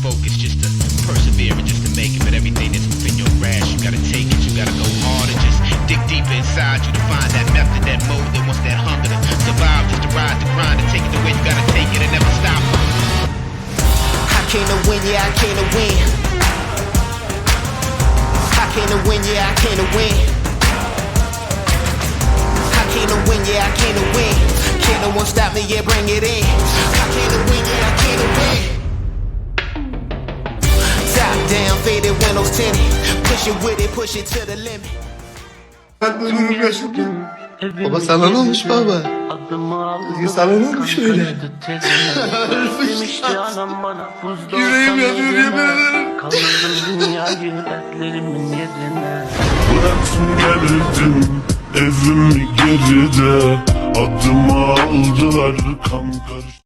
focus just to persevere and just to make it. But everything that's within your grasp, you gotta take it. You gotta go hard and just dig deeper inside you to find that method, that mode that wants that hunger to survive, just to ride the grind, to take it the way you gotta take it and never stop. I came to win, yeah, I came to win. I came to win, yeah, I came to win. I came to win, yeah, I came to win. Can't no one stop me, yeah, bring it in. Down, faded windows tinted. Push it with it, push it to the limit. Baba sana ne olmuş baba? Sana ne olmuş öyle? Yüreğim yanıyor, yemin ederim. Kaldırdım dünyayı dertlerimin yerine Bıraktım evimi geride Adımı aldılar kan karıştı